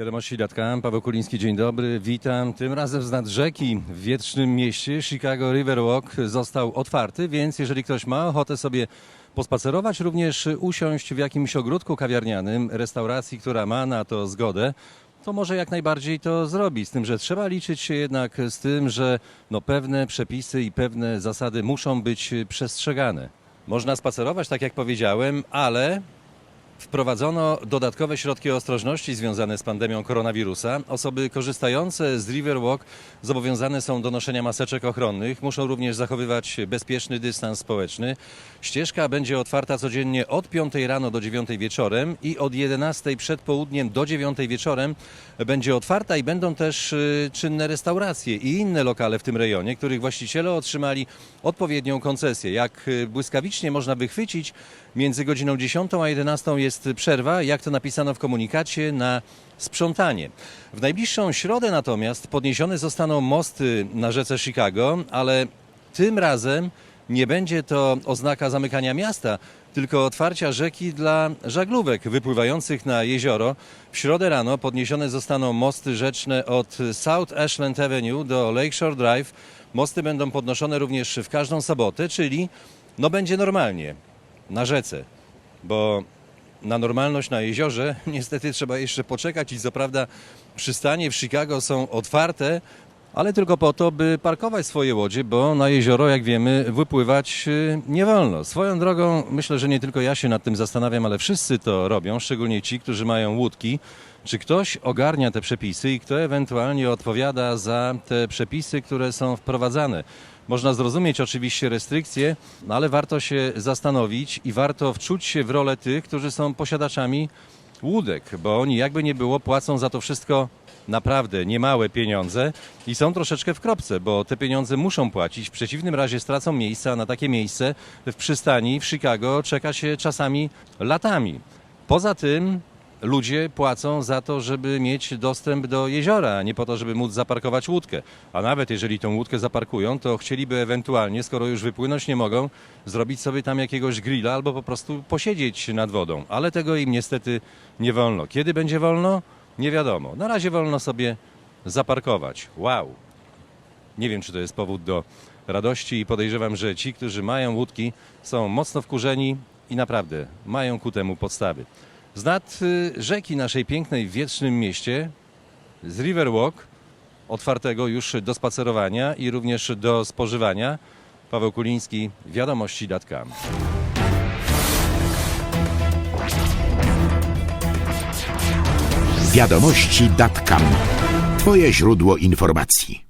Wiadomości Datkam, Paweł Kuliński, dzień dobry, witam. Tym razem z nad rzeki w wietrznym mieście Chicago Riverwalk został otwarty, więc jeżeli ktoś ma ochotę sobie pospacerować, również usiąść w jakimś ogródku kawiarnianym, restauracji, która ma na to zgodę, to może jak najbardziej to zrobi. Z tym, że trzeba liczyć się jednak z tym, że no pewne przepisy i pewne zasady muszą być przestrzegane. Można spacerować, tak jak powiedziałem, ale Wprowadzono dodatkowe środki ostrożności związane z pandemią koronawirusa. Osoby korzystające z Riverwalk zobowiązane są do noszenia maseczek ochronnych. Muszą również zachowywać bezpieczny dystans społeczny. Ścieżka będzie otwarta codziennie od 5 rano do 9 wieczorem i od 11 przed południem do 9 wieczorem będzie otwarta i będą też y, czynne restauracje i inne lokale w tym rejonie, których właściciele otrzymali odpowiednią koncesję. Jak y, błyskawicznie można wychwycić, między godziną 10 a 11 jest przerwa, jak to napisano w komunikacie, na sprzątanie. W najbliższą środę natomiast podniesione zostaną mosty na rzece Chicago, ale tym razem nie będzie to oznaka zamykania miasta, tylko otwarcia rzeki dla żaglówek wypływających na jezioro. W środę rano podniesione zostaną mosty rzeczne od South Ashland Avenue do Lakeshore Drive. Mosty będą podnoszone również w każdą sobotę, czyli no będzie normalnie na rzece, bo na normalność na jeziorze niestety trzeba jeszcze poczekać i co prawda przystanie w Chicago są otwarte, ale tylko po to, by parkować swoje łodzie, bo na jezioro, jak wiemy, wypływać y, nie wolno. Swoją drogą, myślę, że nie tylko ja się nad tym zastanawiam, ale wszyscy to robią, szczególnie ci, którzy mają łódki. Czy ktoś ogarnia te przepisy i kto ewentualnie odpowiada za te przepisy, które są wprowadzane? Można zrozumieć oczywiście restrykcje, no ale warto się zastanowić i warto wczuć się w rolę tych, którzy są posiadaczami łódek, bo oni jakby nie było płacą za to wszystko naprawdę niemałe pieniądze i są troszeczkę w kropce, bo te pieniądze muszą płacić. W przeciwnym razie stracą miejsca, a na takie miejsce w przystani w Chicago czeka się czasami latami. Poza tym ludzie płacą za to, żeby mieć dostęp do jeziora, a nie po to, żeby móc zaparkować łódkę. A nawet jeżeli tą łódkę zaparkują, to chcieliby ewentualnie, skoro już wypłynąć nie mogą, zrobić sobie tam jakiegoś grilla albo po prostu posiedzieć nad wodą. Ale tego im niestety nie wolno. Kiedy będzie wolno? Nie wiadomo. Na razie wolno sobie zaparkować. Wow! Nie wiem, czy to jest powód do radości i podejrzewam, że ci, którzy mają łódki, są mocno wkurzeni i naprawdę mają ku temu podstawy. Z nad y, rzeki naszej pięknej w wietrznym mieście, z Riverwalk, otwartego już do spacerowania i również do spożywania, Paweł Kuliński, wiadomości.com. Wiadomości.com. Twoje źródło informacji.